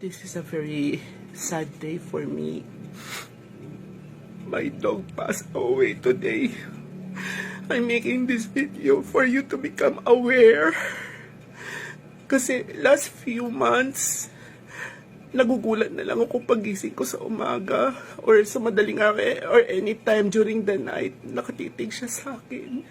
This is a very sad day for me. My dog passed away today. I'm making this video for you to become aware. Kasi last few months, nagugulat na lang ako pagising ko sa umaga or sa madaling araw or anytime during the night, nakatitig siya sa akin.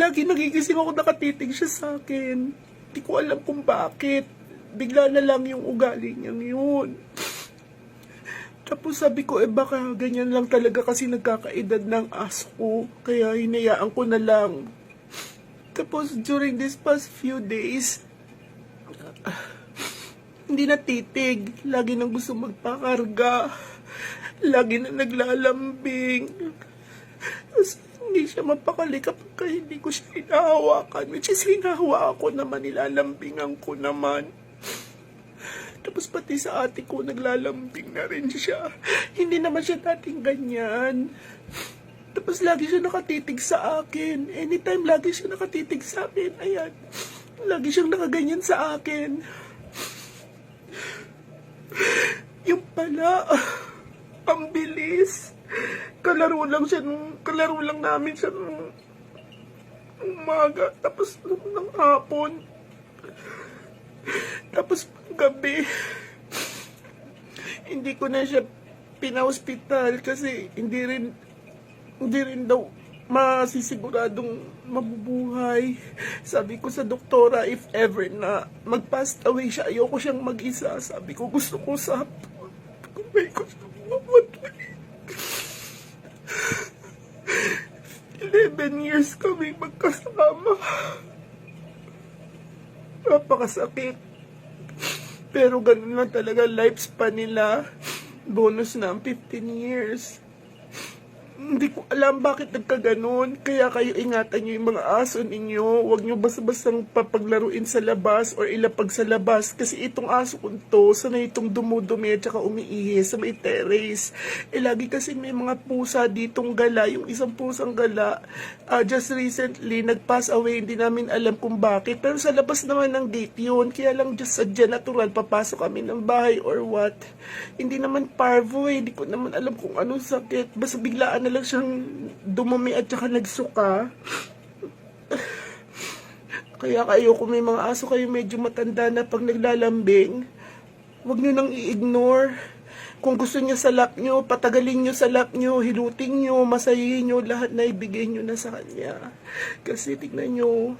Lagi nagigising ako nakatitig siya sa akin. Hindi ko alam kung bakit. Bigla na lang yung ugali niyang yun. Tapos sabi ko, eh baka ganyan lang talaga kasi nagkakaedad ng aso ko. Kaya hinayaan ko na lang. Tapos during these past few days, ah, hindi na titig. Lagi nang gusto magpakarga. Lagi na naglalambing. Tapos hindi siya mapakali kapag hindi ko siya hinahawakan. Which is hinahawa ako naman, nilalambingan ko naman. Tapos pati sa ate ko, naglalambing na rin siya. Hindi naman siya dating ganyan. Tapos lagi siya nakatitig sa akin. Anytime lagi siya nakatitig sa akin. Ayan. Lagi siyang nakaganyan sa akin. Yung pala, ang bilis. Kalaro lang siya nung, kalaro lang namin siya nung umaga. Tapos nung, nung hapon. Tapos gabi, hindi ko na siya pina-hospital kasi hindi rin, hindi rin daw masisiguradong mabubuhay. Sabi ko sa doktora, if ever na mag-pass away siya, ayoko siyang mag-isa. Sabi ko, gusto ko sa kung may gusto ko mamatay. 11 years kami magkasama. Napakasakit. Pero ganun lang talaga lifespan nila. Bonus na ang 15 years. Hindi ko alam bakit nagkaganon. Kaya kayo ingatan nyo yung mga aso ninyo. Huwag nyo basta-bastang papaglaruin sa labas or ilapag sa labas. Kasi itong aso ko to, sanay itong dumudumi at saka umiihi sa may terrace. Eh lagi kasi may mga pusa ditong gala. Yung isang pusang gala, ah, just recently, nag-pass away. Hindi namin alam kung bakit. Pero sa labas naman ng gate yun. Kaya lang just sadya natural, papasok kami ng bahay or what. Hindi naman parvo eh. Hindi ko naman alam kung anong sakit. Basta biglaan na lang siyang dumumi at saka nagsuka. Kaya kayo, kung may mga aso kayo medyo matanda na pag naglalambing, huwag nyo nang i-ignore. Kung gusto niyo sa lap nyo, patagalin nyo sa lap nyo, hiluting nyo, masayihin nyo, lahat na ibigay nyo na sa kanya. Kasi tignan nyo,